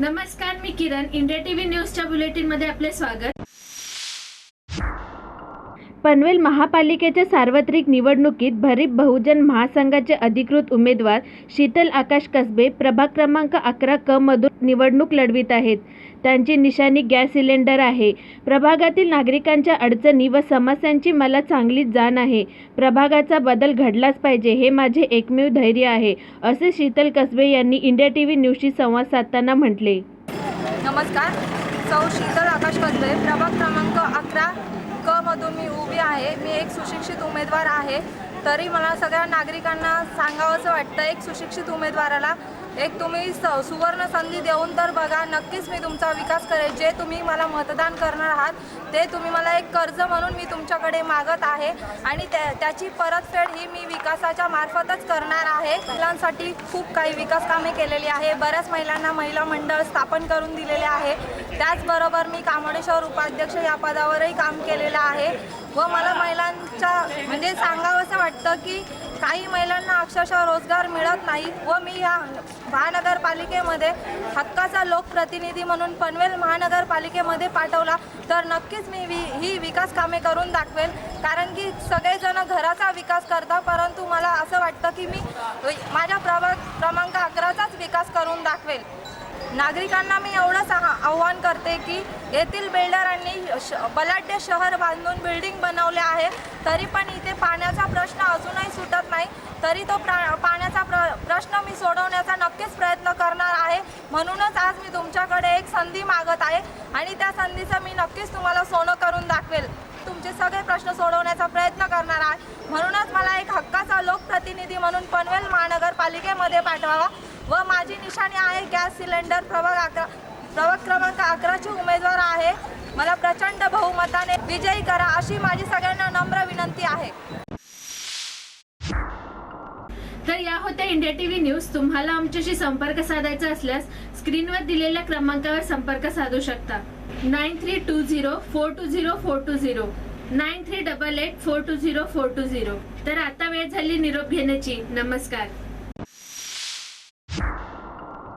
नमस्कार मी Kiran. India TV न्यूजच्या बुलेटिनमध्ये आपले स्वागत. पनवेल महापालिकेच्या सार्वत्रिक निवडणुकीत भरीप बहुजन महासंघाचे अधिकृत उमेदवार शीतल आकाश कसबे प्रभाग क्रमांक अकरा क मधून निवडणूक लढवित आहेत. त्यांची निशाणी गॅस सिलेंडर आहे. प्रभागातील नागरिकांच्या अडचणी व समस्यांची मला चांगलीच जाण आहे. प्रभागाचा बदल घडलाच पाहिजे हे माझे एकमेव धैर्य आहे असे शीतल कसबे यांनी इंडिया टी व्ही न्यूजशी संवाद साधताना म्हटले. नमस्कार. सौ शीतल आकाश कसबे प्रभाग क्रमांक अकरा क मधून मी उभी आहे. मी एक सुशिक्षित उमेदवार आहे. तरी मला सगळ्या नागरिकांना सांगावंसं वाटतं एक सुशिक्षित उमेदवाराला. एक तुम्ही स सुवर्ण संधी देऊन तर बघा नक्कीच मी तुमचा विकास करेल. जे तुम्ही मला मतदान करणार आहात ते तुम्ही मला एक कर्ज म्हणून मी तुमच्याकडे मागत आहे. आणि त्या त्याची परतफेड ही मी विकासाच्या मार्फतच करणार आहे. महिलांसाठी खूप काही विकास कामे केलेली आहे. बऱ्याच महिलांना महिला मंडळ स्थापन करून दिलेले आहे. त्याचबरोबर मी कामोडेश्वर उपाध्यक्ष या पदावरही काम केलेलं आहे. व मला महिलांच्या म्हणजे सांगावंसं वाटतं वाटतं की काही महिलांना अक्षरशः रोजगार मिळत नाही व मी या महानगरपालिकेमध्ये हक्काचा लोकप्रतिनिधी म्हणून पनवेल महानगरपालिकेमध्ये पाठवला तर नक्कीच मी वि ही विकास कामे करून दाखवेल. कारण की सगळेजण घराचा विकास करतात परंतु मला असं वाटतं की मी माझ्या प्रभाग क्रमांक अकराचाच विकास करून दाखवेल. नागरिकांना मी एवढंच आव्हान करते की येथील बिल्डरांनी श बलाढ्य शहर बांधून बिल्डिंग बनवले आहे. तरी पण इथे पाण्याचा प्रश्न अजूनही सुटत नाही. तरी तो प्रा पाण्याचा प्र प्रश्न मी सोडवण्याचा नक्कीच प्रयत्न करणार आहे. म्हणूनच आज मी तुमच्याकडे एक संधी मागत आहे आणि त्या संधीचं मी नक्कीच तुम्हाला सोनं करून दाखवेल. तुमचे सगळे प्रश्न सोडवण्याचा प्रयत्न करणार आहे. म्हणूनच मला एक हक्काचा लोकप्रतिनिधी म्हणून पनवेल महानगरपालिकेमध्ये पाठवावा. व माझी निशाणी आहे गॅस सिलेंडर प्रभाग अकरा प्रभाग क्रमांक अकराची उमेदवार आहे. मला प्रचंड बहुमताने विजयी करा अशी माझी सगळ्यांना नम्र विनंती आहे. तर या होत्या इंडिया टीव्ही न्यूज. तुम्हाला आमच्याशी संपर्क साधायचा असल्यास स्क्रीनवर दिलेल्या क्रमांकावर संपर्क साधू शकता. Nine three two zero four two zero four two zero. Nine three double eight four two zero four two zero. तर आता वेळ झाली निरोप घेण्याची. नमस्कार.